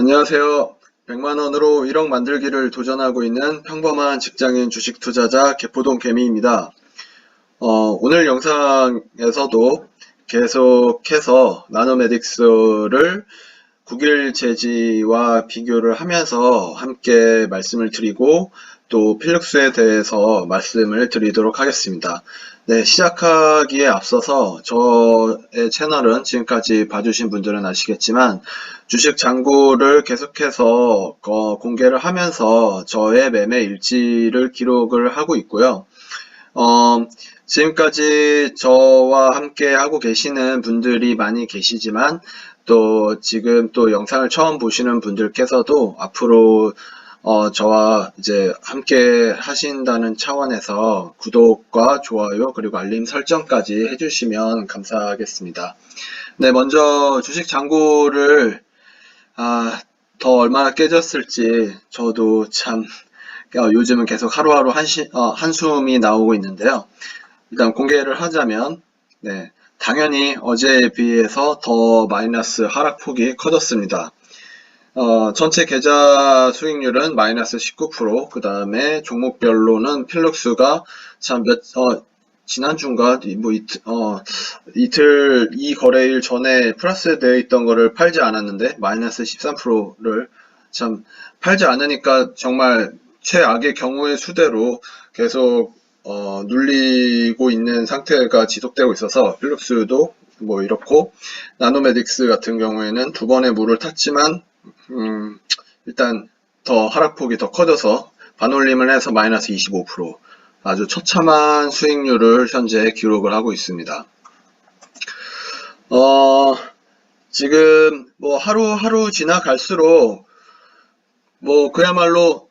안녕하세요. 100만원으로 1억 만들기를 도전하고 있는 평범한 직장인 주식 투자자 개포동 개미입니다. 어, 오늘 영상에서도 계속해서 나노메딕스를 국일 제지와 비교를 하면서 함께 말씀을 드리고 또 필룩스에 대해서 말씀을 드리도록 하겠습니다. 네, 시작하기에 앞서서 저의 채널은 지금까지 봐주신 분들은 아시겠지만 주식 잔고를 계속해서 어, 공개를 하면서 저의 매매 일지를 기록을 하고 있고요. 어, 지금까지 저와 함께 하고 계시는 분들이 많이 계시지만 또 지금 또 영상을 처음 보시는 분들께서도 앞으로 어, 저와 이제 함께 하신다는 차원에서 구독과 좋아요 그리고 알림 설정까지 해주시면 감사하겠습니다. 네, 먼저 주식 잔고를 아, 더 얼마나 깨졌을지 저도 참 어, 요즘은 계속 하루하루 한시, 어, 한숨이 나오고 있는데요. 일단 공개를 하자면 네, 당연히 어제에 비해서 더 마이너스 하락폭이 커졌습니다. 어, 전체 계좌 수익률은 마이너스 19%, 그 다음에 종목별로는 필룩스가 참 몇, 어, 지난주인가, 뭐 이틀, 어, 이틀, 이 거래일 전에 플러스 되어 있던 거를 팔지 않았는데, 마이너스 13%를 참 팔지 않으니까 정말 최악의 경우의 수대로 계속, 어, 눌리고 있는 상태가 지속되고 있어서, 필룩스도 뭐 이렇고, 나노메딕스 같은 경우에는 두 번의 물을 탔지만, 음, 일단 더 하락폭이 더 커져서 반올림을 해서 마이너스 25% 아주 처참한 수익률을 현재 기록을 하고 있습니다. 어, 지금 뭐 하루하루 지나갈수록 뭐 그야말로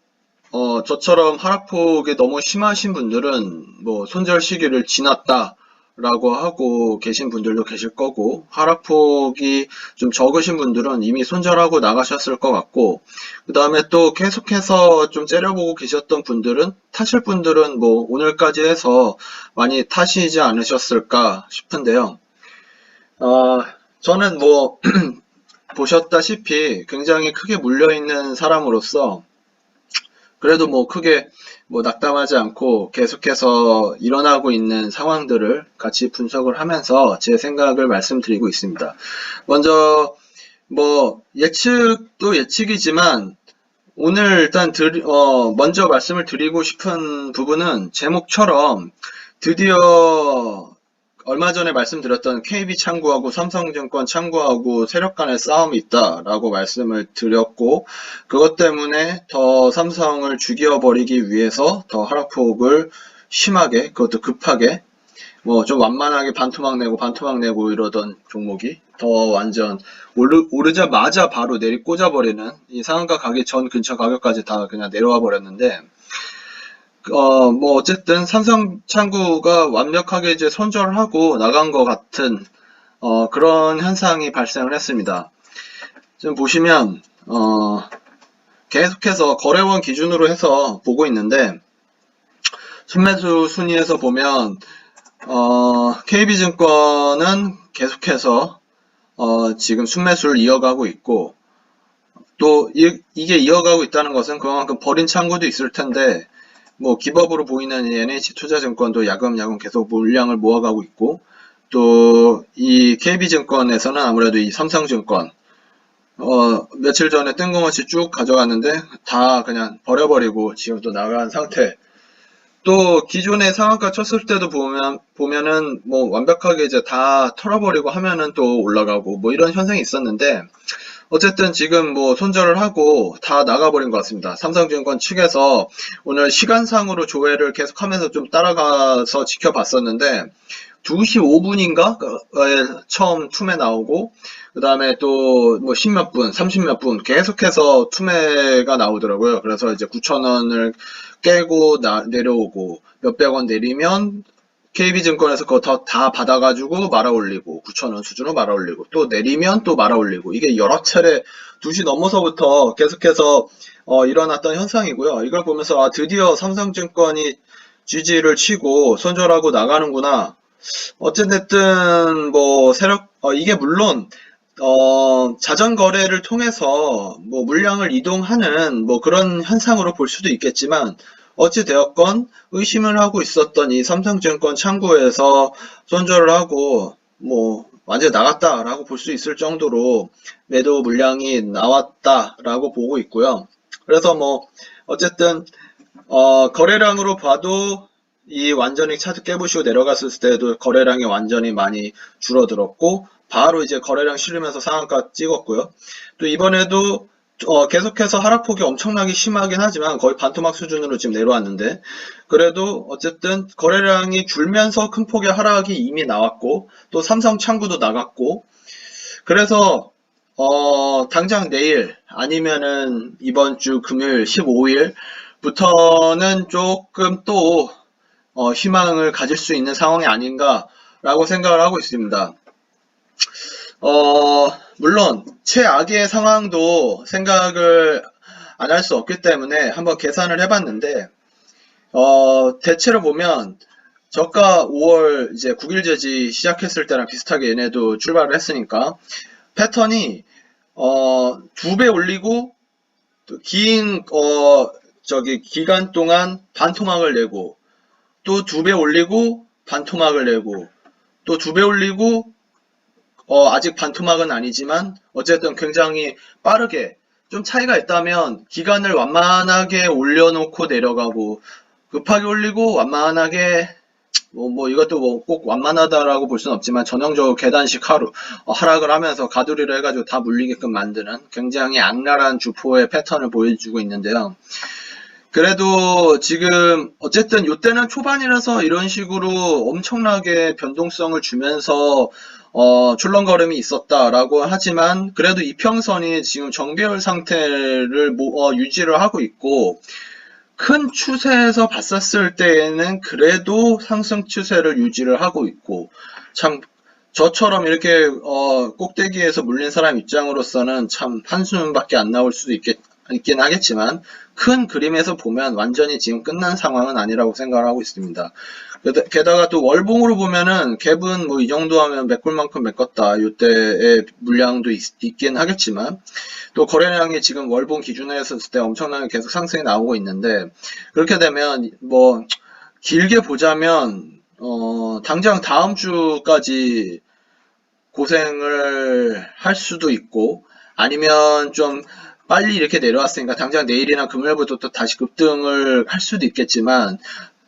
어, 저처럼 하락폭이 너무 심하신 분들은 뭐 손절 시기를 지났다 라고 하고 계신 분들도 계실 거고 하락폭이 좀 적으신 분들은 이미 손절하고 나가셨을 것 같고 그 다음에 또 계속해서 좀 째려보고 계셨던 분들은 타실 분들은 뭐 오늘까지 해서 많이 타시지 않으셨을까 싶은데요. 어, 저는 뭐 보셨다시피 굉장히 크게 물려있는 사람으로서 그래도 뭐 크게 뭐 낙담하지 않고 계속해서 일어나고 있는 상황들을 같이 분석을 하면서 제 생각을 말씀드리고 있습니다. 먼저 뭐 예측도 예측이지만 오늘 일단 드리, 어, 먼저 말씀을 드리고 싶은 부분은 제목처럼 드디어 얼마 전에 말씀드렸던 KB 창구하고 삼성증권 창구하고 세력 간의 싸움이 있다라고 말씀을 드렸고 그것 때문에 더 삼성을 죽여버리기 위해서 더 하락폭을 심하게 그것도 급하게 뭐 좀 완만하게 반토막 내고 반토막 내고 이러던 종목이 더 완전 오르, 오르자마자 바로 내리 꽂아버리는 이 상한가 가기 전 근처 가격까지 다 그냥 내려와 버렸는데 어, 뭐, 어쨌든, 삼성 창구가 완벽하게 이제 손절을 하고 나간 것 같은, 어, 그런 현상이 발생을 했습니다. 지금 보시면, 어, 계속해서 거래원 기준으로 해서 보고 있는데, 순매수 순위에서 보면, 어, KB증권은 계속해서, 어, 지금 순매수를 이어가고 있고, 또, 이, 이게 이어가고 있다는 것은 그만큼 버린 창구도 있을 텐데, 뭐 기법으로 보이는 NH투자증권도 야금야금 계속 물량을 모아가고 있고 또 이 KB증권에서는 아무래도 이 삼성증권 어 며칠 전에 뜬금없이 쭉 가져갔는데 다 그냥 버려버리고 지금 또 나간 상태 또 기존에 상한가 쳤을 때도 보면 보면은 뭐 완벽하게 이제 다 털어버리고 하면은 또 올라가고 뭐 이런 현상이 있었는데 어쨌든 지금 뭐 손절을 하고 다 나가버린 것 같습니다. 삼성증권 측에서 오늘 시간상으로 조회를 계속하면서 좀 따라가서 지켜봤었는데 2시 5분인가 처음 투매 나오고 그 다음에 또 뭐 10몇 분, 30몇 분 계속해서 투매가 나오더라고요. 그래서 이제 9,000원을 깨고 나, 내려오고 몇백 원 내리면 KB증권에서 그거 다, 다 받아가지고 말아 올리고 9,000원 수준으로 말아 올리고 또 내리면 또 말아 올리고 이게 여러 차례 2시 넘어서부터 계속해서 어, 일어났던 현상이고요. 이걸 보면서 아, 드디어 삼성증권이 GG를 치고 손절하고 나가는구나. 어쨌든 뭐 세력 어, 이게 물론 어, 자전 거래를 통해서 뭐 물량을 이동하는 뭐 그런 현상으로 볼 수도 있겠지만 어찌 되었건 의심을 하고 있었던 이 삼성증권 창구에서 손절을 하고 뭐 완전히 나갔다라고 볼 수 있을 정도로 매도 물량이 나왔다라고 보고 있고요. 그래서 뭐 어쨌든 어, 거래량으로 봐도 이 완전히 차트 깨부시고 내려갔을 때도 거래량이 완전히 많이 줄어들었고 바로 이제 거래량 실리면서 상한가 찍었고요. 또 이번에도 어, 계속해서 하락폭이 엄청나게 심하긴 하지만 거의 반토막 수준으로 지금 내려왔는데 그래도 어쨌든 거래량이 줄면서 큰 폭의 하락이 이미 나왔고 또 삼성 창구도 나갔고 그래서 어, 당장 내일 아니면은 이번 주 금요일 15일부터는 조금 또 어, 희망을 가질 수 있는 상황이 아닌가라고 생각을 하고 있습니다. 어, 물론 최악의 상황도 생각을 안 할 수 없기 때문에 한번 계산을 해봤는데 어, 대체로 보면 저가 5월 이제 9일 제지 시작했을 때랑 비슷하게 얘네도 출발을 했으니까 패턴이 어, 두 배 올리고 긴 어, 저기 기간 동안 반토막을 내고 또 두 배 올리고 반토막을 내고 또 두 배 올리고 어, 아직 반토막은 아니지만 어쨌든 굉장히 빠르게 좀 차이가 있다면 기간을 완만하게 올려놓고 내려가고 급하게 올리고 완만하게 뭐, 뭐 이것도 뭐 꼭 완만하다라고 볼 수는 없지만 전형적으로 계단식 하루 어, 하락을 하면서 가두리를 해가지고 다 물리게끔 만드는 굉장히 악랄한 주포의 패턴을 보여주고 있는데요. 그래도 지금 어쨌든 이때는 초반이라서 이런 식으로 엄청나게 변동성을 주면서 어, 출렁거림이 있었다라고 하지만 그래도 이평선이 지금 정배열 상태를 모- 어, 유지를 하고 있고 큰 추세에서 봤었을 때에는 그래도 상승 추세를 유지를 하고 있고 참 저처럼 이렇게 어, 꼭대기에서 물린 사람 입장으로서는 참 한숨밖에 안 나올 수도 있겠, 있긴 하겠지만 큰 그림에서 보면 완전히 지금 끝난 상황은 아니라고 생각을 하고 있습니다. 게다- 게다가 또 월봉으로 보면은 갭은 뭐 이 정도 하면 메꿀 만큼 메꿨다. 이때의 물량도 있, 긴 하겠지만 또 거래량이 지금 월봉 기준으로 했을 때 엄청나게 계속 상승이 나오고 있는데 그렇게 되면 뭐 길게 보자면 어 당장 다음 주까지 고생을 할 수도 있고 아니면 좀 빨리 이렇게 내려왔으니까 당장 내일이나 금요일부터 또 다시 급등을 할 수도 있겠지만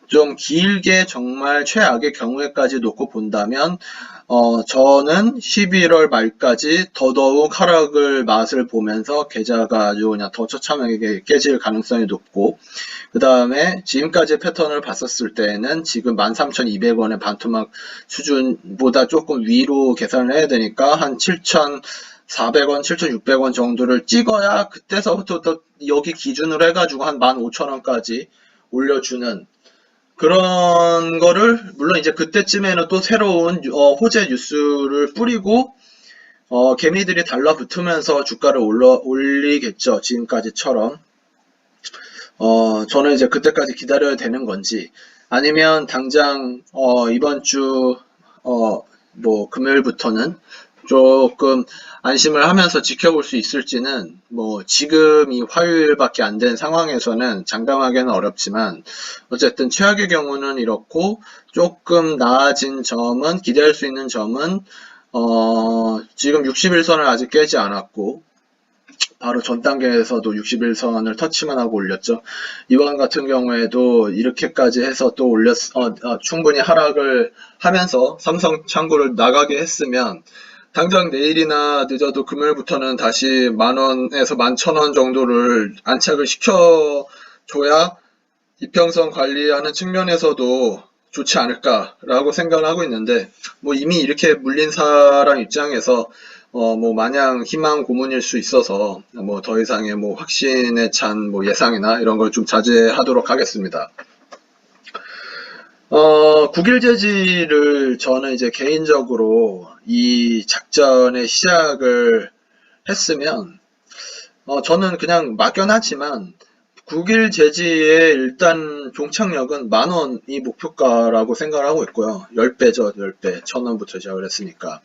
좀 길게 정말 최악의 경우에까지 놓고 본다면 어, 저는 11월 말까지 더더욱 하락을 맛을 보면서 계좌가 아주 그냥 더 처참하게 깨질 가능성이 높고 그 다음에 지금까지 패턴을 봤었을 때는 지금 13,200원의 반토막 수준보다 조금 위로 계산을 해야 되니까 한 7,400원, 7,600원 정도를 찍어야 그때서부터 또 여기 기준으로 해가지고 한 15,000원까지 올려주는 그런 거를 물론 이제 그때쯤에는 또 새로운 어, 호재 뉴스를 뿌리고 어, 개미들이 달라붙으면서 주가를 올려, 올리겠죠. 지금까지처럼. 어, 저는 이제 그때까지 기다려야 되는 건지 아니면 당장 어, 이번 주 어, 뭐 금요일부터는 조금 안심을 하면서 지켜볼 수 있을지는 뭐 지금 이 화요일밖에 안 된 상황에서는 장담하기는 어렵지만 어쨌든 최악의 경우는 이렇고 조금 나아진 점은 기대할 수 있는 점은 어 지금 61선을 아직 깨지 않았고 바로 전 단계에서도 61선을 터치만 하고 올렸죠. 이번 같은 경우에도 이렇게까지 해서 또 올렸 어, 어, 충분히 하락을 하면서 삼성 창구를 나가게 했으면 당장 내일이나 늦어도 금요일부터는 다시 만 원에서 만 천 원 정도를 안착을 시켜줘야 이평선 관리하는 측면에서도 좋지 않을까라고 생각을 하고 있는데 뭐 이미 이렇게 물린 사람 입장에서 어 뭐 마냥 희망 고문일 수 있어서 뭐 더 이상의 뭐 확신에 찬 뭐 예상이나 이런 걸 좀 자제하도록 하겠습니다. 어, 국일 제지를 저는 이제 개인적으로 이 작전의 시작을 했으면, 어, 저는 그냥 막연하지만 국일 제지의 일단 종착역은 만 원이 목표가라고 생각을 하고 있고요. 10배죠, 10배. 천 원부터 시작을 했으니까.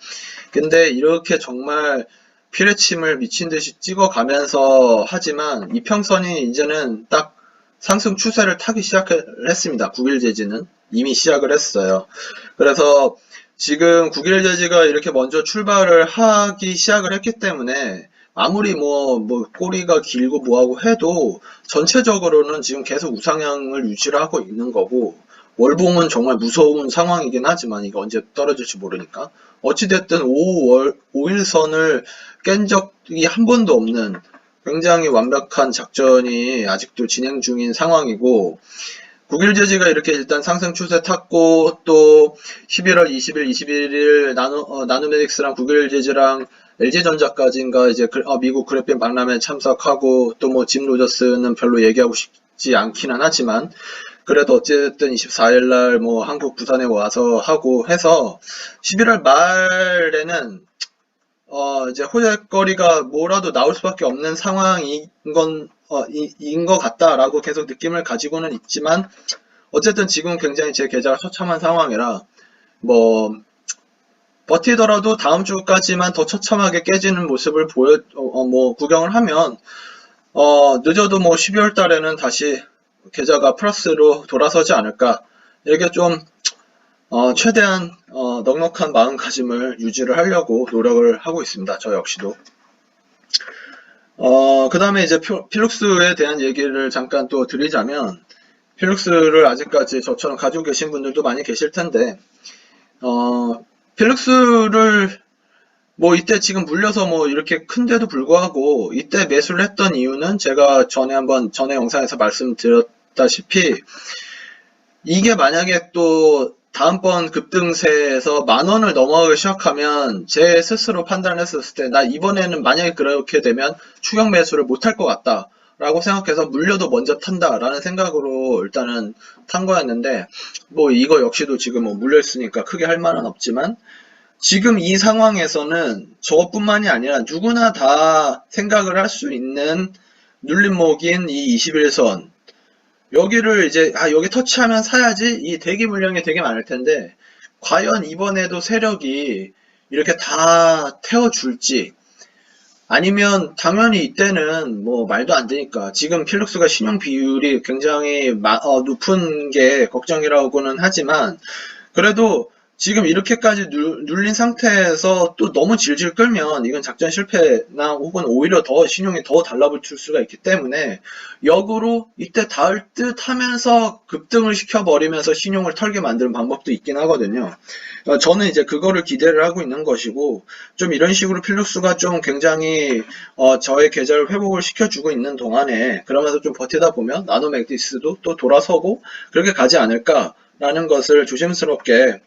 근데 이렇게 정말 피레침을 미친 듯이 찍어가면서 하지만 이평선이 이제는 딱 상승 추세를 타기 시작했습니다. 국일 제지는 이미 시작을 했어요. 그래서 지금 국일 제지가 이렇게 먼저 출발을 하기 시작을 했기 때문에 아무리 뭐, 뭐, 꼬리가 길고 뭐하고 해도 전체적으로는 지금 계속 우상향을 유지를 하고 있는 거고, 월봉은 정말 무서운 상황이긴 하지만 이게 언제 떨어질지 모르니까. 어찌됐든 5월, 5일선을 깬 적이 한 번도 없는 굉장히 완벽한 작전이 아직도 진행 중인 상황이고, 국일 제지가 이렇게 일단 상승 추세 탔고, 또 11월 20일, 21일 나노, 어, 나노메딕스랑 국일 제지랑 LG전자까지인가 이제 그- 어, 미국 그래핀 박람회 참석하고 또 뭐 짐 로저스는 별로 얘기하고 싶지 않기는 하지만 그래도 어쨌든 24일 날 뭐 한국 부산에 와서 하고 해서 11월 말에는 어 이제 호재거리가 뭐라도 나올 수밖에 없는 상황인 건 어, 이- 인 것 같다라고 계속 느낌을 가지고는 있지만 어쨌든 지금 굉장히 제 계좌가 처참한 상황이라 뭐 버티더라도 다음 주까지만 더 처참하게 깨지는 모습을 보여, 어, 어, 뭐, 구경을 하면, 어, 늦어도 뭐 12월 달에는 다시 계좌가 플러스로 돌아서지 않을까. 이렇게 좀, 어, 최대한, 어, 넉넉한 마음가짐을 유지를 하려고 노력을 하고 있습니다. 저 역시도. 어, 그 다음에 이제 피- 필룩스에 대한 얘기를 잠깐 또 드리자면, 필룩스를 아직까지 저처럼 가지고 계신 분들도 많이 계실 텐데, 어, 필룩스를 뭐 이때 지금 물려서 뭐 이렇게 큰데도 불구하고 이때 매수를 했던 이유는 제가 전에 한번 전에 영상에서 말씀드렸다시피 이게 만약에 또 다음번 급등세에서 만 원을 넘어가기 시작하면 제 스스로 판단했었을 때 나 이번에는 만약에 그렇게 되면 추격 매수를 못할 것 같다. 라고 생각해서 물려도 먼저 탄다 라는 생각으로 일단은 탄 거였는데 뭐 이거 역시도 지금 뭐 물려 있으니까 크게 할 말은 없지만 지금 이 상황에서는 저뿐만이 아니라 누구나 다 생각을 할 수 있는 눌림목인 이 21선 여기를 이제 아 여기 터치하면 사야지. 이 대기 물량이 되게 많을 텐데 과연 이번에도 세력이 이렇게 다 태워줄지 아니면 당연히 이때는 뭐 말도 안 되니까 지금 필룩스가 신용 비율이 굉장히 마- 어, 높은 게 걱정이라고는 하지만 그래도 지금 이렇게까지 눌, 눌린 상태에서 또 너무 질질 끌면 이건 작전 실패나 혹은 오히려 더 신용이 더 달라붙을 수가 있기 때문에 역으로 이때 닿을 듯 하면서 급등을 시켜버리면서 신용을 털게 만드는 방법도 있긴 하거든요. 어, 저는 이제 그거를 기대를 하고 있는 것이고 좀 이런 식으로 필룩스가 좀 굉장히 어, 저의 계좌를 회복을 시켜주고 있는 동안에 그러면서 좀 버티다 보면 나노맥디스도 또 돌아서고 그렇게 가지 않을까라는 것을 조심스럽게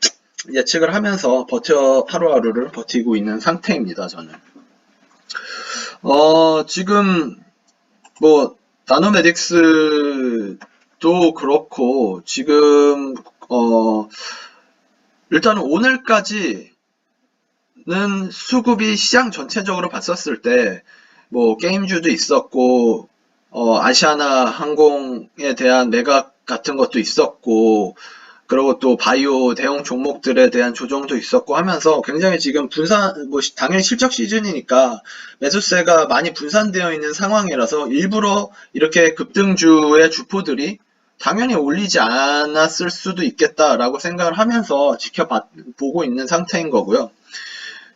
예측을 하면서 버텨 하루하루를 버티고 있는 상태입니다. 저는. 어, 지금 뭐 나노메딕스도 그렇고 지금 어 일단은 오늘까지는 수급이 시장 전체적으로 봤었을 때 뭐 게임주도 있었고 어 아시아나 항공에 대한 매각 같은 것도 있었고 그리고 또 바이오 대형 종목들에 대한 조정도 있었고 하면서 굉장히 지금 분산, 뭐, 시- 당연히 실적 시즌이니까 매수세가 많이 분산되어 있는 상황이라서 일부러 이렇게 급등주의 주포들이 당연히 올리지 않았을 수도 있겠다라고 생각을 하면서 지켜보고 있는 상태인 거고요.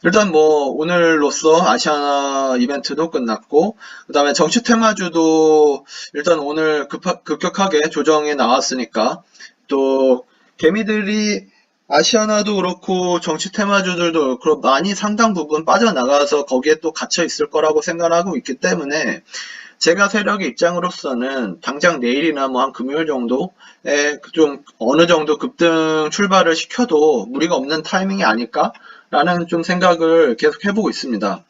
일단 뭐 오늘로써 아시아나 이벤트도 끝났고 그 다음에 정치 테마주도 일단 오늘 급, 급격하게 조정이 나왔으니까 또 개미들이 아시아나도 그렇고 정치 테마주들도 그렇고 많이 상당 부분 빠져나가서 거기에 또 갇혀 있을 거라고 생각하고 있기 때문에 제가 세력의 입장으로서는 당장 내일이나 뭐 한 금요일 정도에 좀 어느 정도 급등 출발을 시켜도 무리가 없는 타이밍이 아닐까라는 좀 생각을 계속 해보고 있습니다.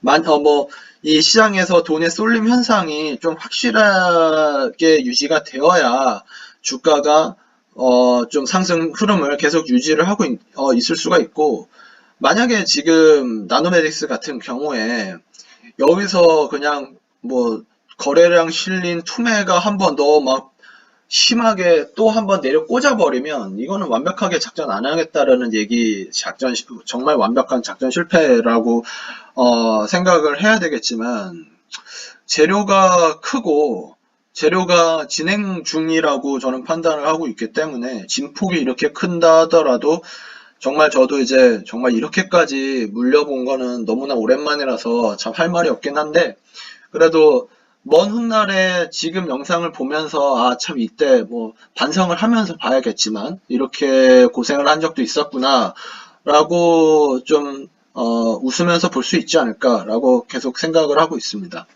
만, 어, 뭐, 이 시장에서 돈의 쏠림 현상이 좀 확실하게 유지가 되어야 주가가 어, 좀 상승 흐름을 계속 유지를 하고 있, 어, 있을 수가 있고, 만약에 지금 나노메딕스 같은 경우에 여기서 그냥 뭐 거래량 실린 투매가 한 번 더 막 심하게 또 한 번 내려 꽂아버리면 이거는 완벽하게 작전 안 하겠다라는 얘기, 작전, 시- 정말 완벽한 작전 실패라고 어, 생각을 해야 되겠지만 재료가 크고 재료가 진행 중이라고 저는 판단을 하고 있기 때문에 진폭이 이렇게 큰다 하더라도 정말 저도 이제 정말 이렇게까지 물려본 거는 너무나 오랜만이라서 참 할 말이 없긴 한데 그래도 먼 훗날에 지금 영상을 보면서 아 참 이때 뭐 반성을 하면서 봐야겠지만 이렇게 고생을 한 적도 있었구나 라고 좀 어, 웃으면서 볼 수 있지 않을까라고 계속 생각을 하고 있습니다.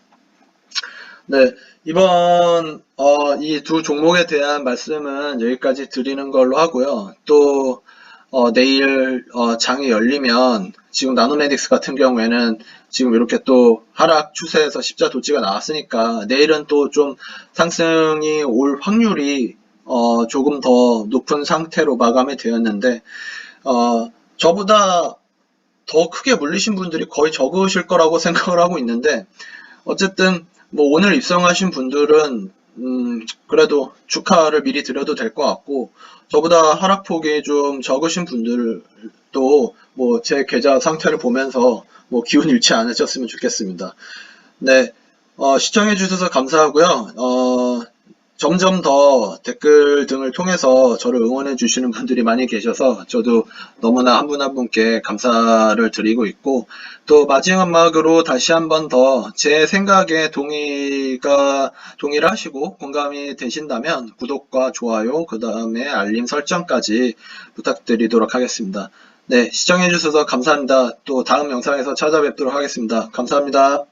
네, 이번 어, 이 두 종목에 대한 말씀은 여기까지 드리는 걸로 하고요. 또 어, 내일 어, 장이 열리면 지금 나노메딕스 같은 경우에는 지금 이렇게 또 하락 추세에서 십자 도치가 나왔으니까 내일은 또 좀 상승이 올 확률이 어, 조금 더 높은 상태로 마감이 되었는데 어, 저보다 더 크게 물리신 분들이 거의 적으실 거라고 생각을 하고 있는데 어쨌든 뭐 오늘 입성하신 분들은 음, 그래도 축하를 미리 드려도 될 것 같고 저보다 하락폭이 좀 적으신 분들도 뭐 제 계좌 상태를 보면서 뭐 기운 잃지 않으셨으면 좋겠습니다. 네, 어, 시청해 주셔서 감사하고요. 어, 점점 더 댓글 등을 통해서 저를 응원해 주시는 분들이 많이 계셔서 저도 너무나 한 분한 분께 감사를 드리고 있고 또 마지막으로 다시 한 번 더 제 생각에 동의가 동의를 하시고 공감이 되신다면 구독과 좋아요 그 다음에 알림 설정까지 부탁드리도록 하겠습니다. 네 시청해 주셔서 감사합니다. 또 다음 영상에서 찾아뵙도록 하겠습니다. 감사합니다.